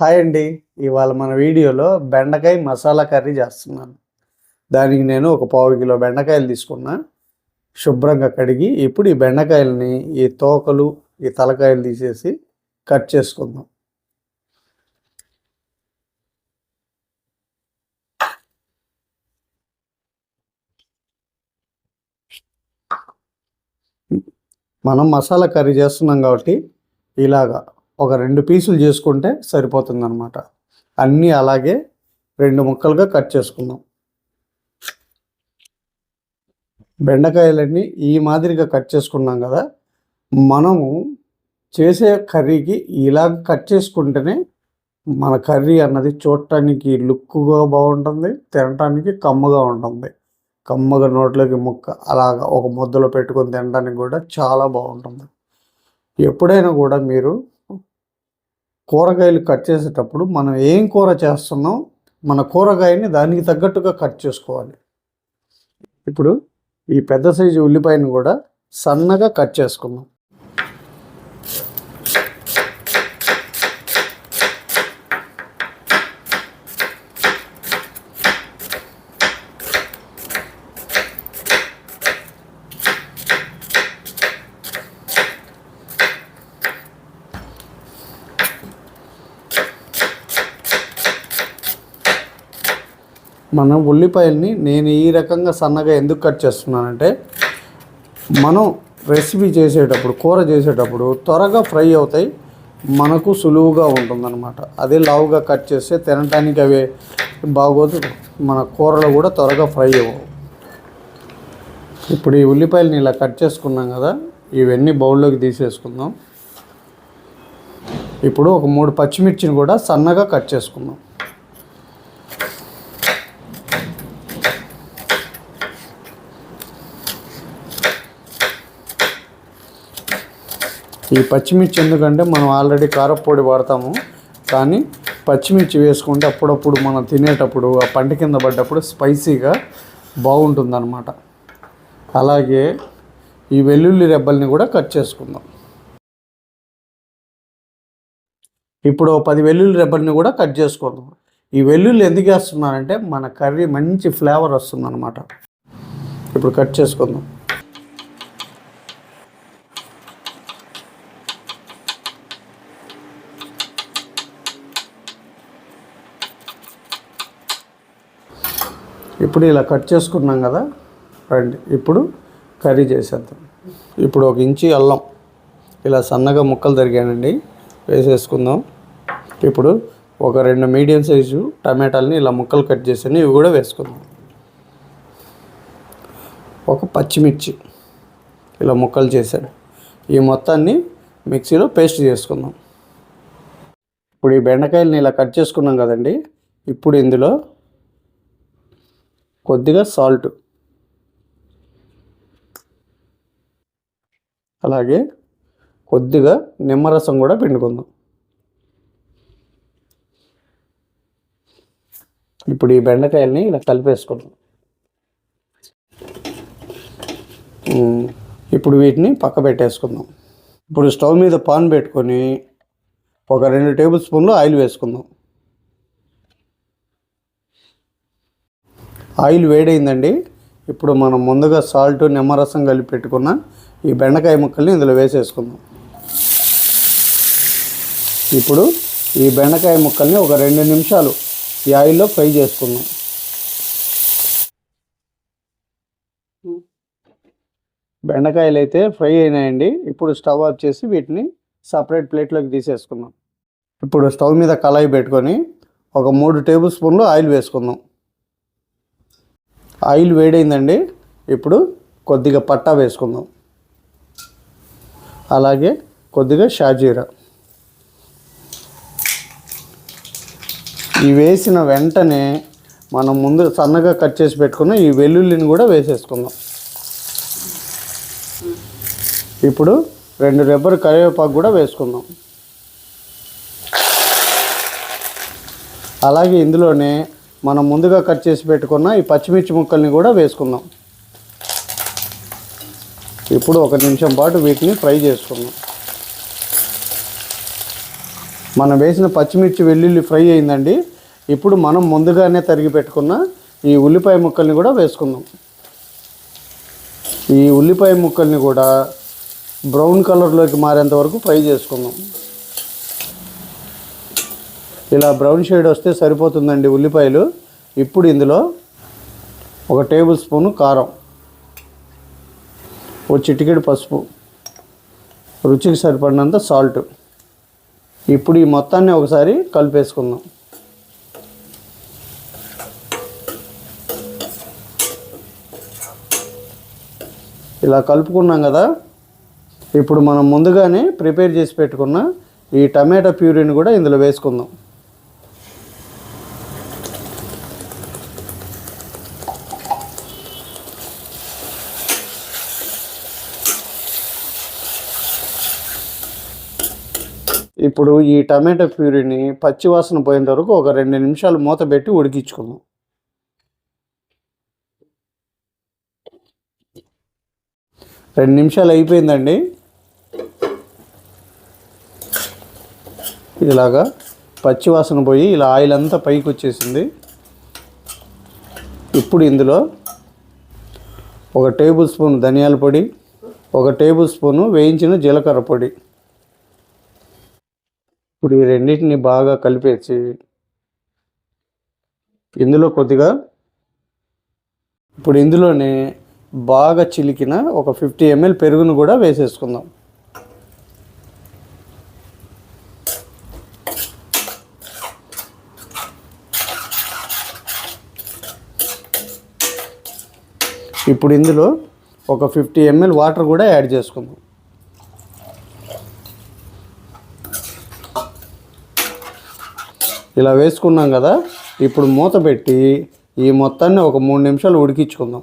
Hi అండి. ఇవాళ మన వీడియోలో బెండకాయ మసాలా కర్రీ చేస్తున్నాను. దానికి నేను ఒక పావు కిలో బెండకాయలు తీసుకున్నా. శుభ్రంగా కడిగి ఇప్పుడు ఈ బెండకాయలని ఈ తోకలు ఈ తలకాయలు తీసేసి కట్ చేసుకుందాం. మనం మసాలా కర్రీ చేస్తున్నాం కాబట్టి ఇలాగా ఒక రెండు పీసులు చేసుకుంటే సరిపోతుందనమాట అన్నీ అలాగే రెండు ముక్కలుగా కట్ చేసుకుందాం. బెండకాయలన్నీ ఈ మాదిరిగా కట్ చేసుకున్నాం కదా మనము చేసే కర్రీకి ఇలాగ కట్ చేసుకుంటేనే మన కర్రీ అన్నది చూడటానికి లుక్గా బాగుంటుంది తినటానికి కమ్మగా ఉంటుంది. కమ్మగా నోట్లోకి ముక్క అలాగా ఒక ముద్దలో పెట్టుకొని తినడానికి కూడా చాలా బాగుంటుంది. ఎప్పుడైనా కూడా మీరు కూరగాయలు కట్ చేసేటప్పుడు మనం ఏం కూర చేస్తున్నాం మన కూరగాయని దానికి తగ్గట్టుగా కట్ చేసుకోవాలి. ఇప్పుడు ఈ పెద్ద సైజు ఉల్లిపాయను కూడా సన్నగా కట్ చేసుకున్నాం మనం ఉల్లిపాయల్ని నేను ఈ రకంగా సన్నగా ఎందుకు కట్ చేస్తున్నానంటే మనం రెసిపీ చేసేటప్పుడు కూర చేసేటప్పుడు త్వరగా ఫ్రై అవుతాయి మనకు సులువుగా ఉంటుందన్నమాట. అదే లావుగా కట్ చేస్తే తినడానికి అవి బాగోదు మన కూరలు కూడా త్వరగా ఫ్రై అవ్వవు. ఇప్పుడు ఈ ఉల్లిపాయలని ఇలా కట్ చేసుకున్నాం కదా ఇవన్నీ బౌల్లోకి తీసేసుకుందాం. ఇప్పుడు ఒక మూడు పచ్చిమిర్చిని కూడా సన్నగా కట్ చేసుకుందాం. ఈ పచ్చిమిర్చి ఎందుకంటే మనం ఆల్రెడీ కారపొడి వాడతాము. కానీ పచ్చిమిర్చి వేసుకుంటే అప్పుడప్పుడు మనం తినేటప్పుడు ఆ పంట కింద పడ్డప్పుడు స్పైసీగా బాగుంటుందన్నమాట. అలాగే ఈ వెల్లుల్లి రెబ్బల్ని కూడా కట్ చేసుకుందాం. ఇప్పుడు పది వెల్లుల్లి రెబ్బల్ని కూడా కట్ చేసుకుందాం. ఈ వెల్లుల్లి ఎందుకు వేస్తున్నారంటే మన కర్రీ మంచి ఫ్లేవర్ వస్తుందన్నమాట. ఇప్పుడు కట్ చేసుకుందాం. ఇప్పుడు ఇలా కట్ చేసుకున్నాం కదా రండి. ఇప్పుడు కర్రీ చేసేద్దాం. ఇప్పుడు ఒక ఇంచి అల్లం ఇలా సన్నగా ముక్కలు తరిగానండి వేసేసుకుందాం. ఇప్పుడు ఒక రెండు మీడియం సైజు టమాటాలని ఇలా ముక్కలు కట్ చేసాను ఇవి కూడా వేసుకుందాం. ఒక పచ్చిమిర్చి ఇలా ముక్కలు చేశాను ఈ మొత్తాన్ని మిక్సీలో పేస్ట్ చేసుకుందాం. ఇప్పుడు ఈ బెండకాయలని ఇలా కట్ చేసుకున్నాం కదండి ఇప్పుడు ఇందులో కొద్దిగా సాల్ట్. అలాగే కొద్దిగా నిమ్మరసం కూడా పిండుకుందాం. ఇప్పుడు ఈ బెండకాయల్ని ఇలా కలిపేసుకుందాం. ఇప్పుడు వీటిని పక్క పెట్టేసుకుందాం. ఇప్పుడు స్టవ్ మీద పాన్ పెట్టుకొని ఒక రెండు టేబుల్ స్పూన్లు ఆయిల్ వేసుకుందాం. ఆయిల్ వేడైందండి. ఇప్పుడు మనం ముందుగా సాల్ట్ నిమ్మరసం కలిపి పెట్టుకున్న ఈ బెండకాయ ముక్కల్ని ఇందులో వేసేసుకుందాం. ఇప్పుడు ఈ బెండకాయ ముక్కల్ని ఒక రెండు నిమిషాలు ఈ ఆయిల్లో ఫ్రై చేసుకుందాం. బెండకాయలు అయితే ఫ్రై అయినాయండి. ఇప్పుడు స్టవ్ ఆఫ్ చేసి వీటిని సపరేట్ ప్లేట్లోకి తీసేసుకుందాం. ఇప్పుడు స్టవ్ మీద కళాయి పెట్టుకొని ఒక మూడు టేబుల్ స్పూన్లు ఆయిల్ వేసుకుందాం. ఆయిల్ వేడైందండి. ఇప్పుడు కొద్దిగా పట్టా వేసుకుందాం. అలాగే కొద్దిగా షాజీరా. ఈ వేసిన వెంటనే మనం ముందు సన్నగా కట్ చేసి పెట్టుకున్న ఈ వెల్లుల్లిని కూడా వేసేసుకుందాం. ఇప్పుడు రెండు రెబ్బర్ కరివేపాకు కూడా వేసుకుందాం. అలాగే ఇందులోనే మనం ముందుగా కట్ చేసి పెట్టుకున్న ఈ పచ్చిమిర్చి ముక్కల్ని కూడా వేసుకుందాం. ఇప్పుడు ఒక నిమిషం పాటు వీటిని ఫ్రై చేసుకుందాం. మనం వేసిన పచ్చిమిర్చి వెల్లుల్లి ఫ్రై అయిందండి. ఇప్పుడు మనం ముందుగానే తరిగి పెట్టుకున్న ఈ ఉల్లిపాయ ముక్కల్ని కూడా వేసుకుందాం. ఈ ఉల్లిపాయ ముక్కల్ని కూడా బ్రౌన్ కలర్లోకి మారేంత వరకు ఫ్రై చేసుకుందాం. ఇలా బ్రౌన్ షేడ్ వస్తే సరిపోతుందండి ఉల్లిపాయలు. ఇప్పుడు ఇందులో ఒక టేబుల్ స్పూను కారం ఒక చిటికెడు పసుపు రుచికి సరిపడినంత సాల్ట్. ఇప్పుడు ఈ మొత్తాన్ని ఒకసారి కలిపేసుకుందాం. ఇలా కలుపుకున్నాం కదా ఇప్పుడు మనం ముందుగానే ప్రిపేర్ చేసి పెట్టుకున్న ఈ టమాటా ప్యూరీని కూడా ఇందులో వేసుకుందాం. ఇప్పుడు ఈ టమాటా ప్యూరీని పచ్చివాసన పోయేంత వరకు ఒక రెండు నిమిషాలు మూత పెట్టి ఉడికించుకుందాం. రెండు నిమిషాలు అయిపోయిందండి. ఇలాగా పచ్చివాసన పోయి ఇలా ఆయిల్ అంతా పైకి వచ్చేసింది. ఇప్పుడు ఇందులో ఒక టేబుల్ స్పూన్ ధనియాల పొడి ఒక టేబుల్ స్పూను వేయించిన జీలకర్ర పొడి. ఇప్పుడు ఈ రెండింటిని బాగా కలిపేసి ఇందులో కొద్దిగా ఇప్పుడు ఇందులోనే బాగా చిలికిన ఒక ఫిఫ్టీ ఎంఎల్ పెరుగును కూడా వేసేసుకుందాం. ఇప్పుడు ఇందులో ఒక ఫిఫ్టీ ఎంఎల్ వాటర్ కూడా యాడ్ చేసుకుందాం. ఇలా వేసుకున్నాం కదా ఇప్పుడు మూత పెట్టి ఈ మొత్తాన్ని ఒక మూడు నిమిషాలు ఉడికించుకుందాం.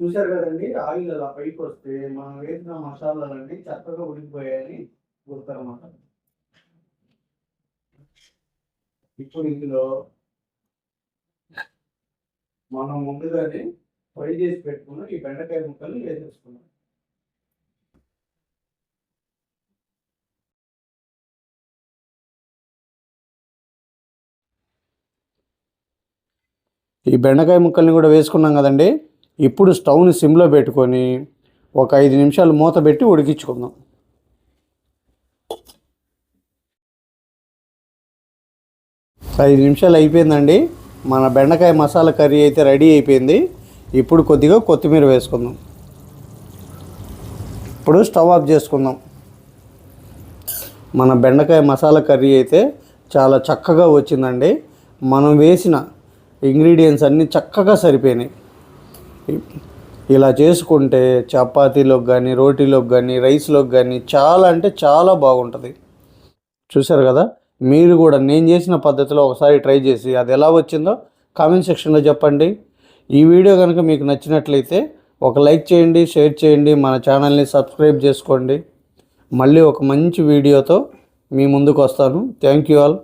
చూశారు కదండి ఆయిల్ అలా పైకి వస్తే మనం వేసిన మసాలాలన్నీ చక్కగా ఉడికిపోయాయని గుర్తనమాట. ఇప్పుడు ఇందులో మనం ముందుగానే ఫ్రై చేసి పెట్టుకున్న ఈ బెండకాయ ముక్కలు వేసేసుకున్నాం. ఈ బెండకాయ ముక్కల్ని కూడా వేసుకున్నాం కదండి. ఇప్పుడు స్టవ్ని సిమ్లో పెట్టుకొని ఒక ఐదు నిమిషాలు మూత పెట్టి ఉడికించుకుందాం. ఐదు నిమిషాలు అయిపోయిందండి. మన బెండకాయ మసాలా కర్రీ అయితే రెడీ అయిపోయింది. ఇప్పుడు కొద్దిగా కొత్తిమీర వేసుకుందాం. ఇప్పుడు స్టవ్ ఆఫ్ చేసుకుందాం. మన బెండకాయ మసాలా కర్రీ అయితే చాలా చక్కగా వచ్చిందండి. మనం వేసిన ఇంగ్రీడియంట్స్ అన్నీ చక్కగా సరిపోయినాయి. ఇలా చేసుకుంటే చపాతీలోకి కానీ రోటీలోకి కానీ రైస్లోకి కానీ చాలా అంటే చాలా బాగుంటుంది. చూసారు కదా? మీరు కూడా నేను చేసిన పద్ధతిలో ఒకసారి ట్రై చేసి అది ఎలా వచ్చిందో కామెంట్ సెక్షన్లో చెప్పండి. ఈ వీడియో కనుక మీకు నచ్చినట్లయితే ఒక లైక్ చేయండి షేర్ చేయండి మన ఛానల్ని సబ్స్క్రైబ్ చేసుకోండి. మళ్ళీ ఒక మంచి వీడియోతో మీ ముందుకు వస్తాను. Thank you all.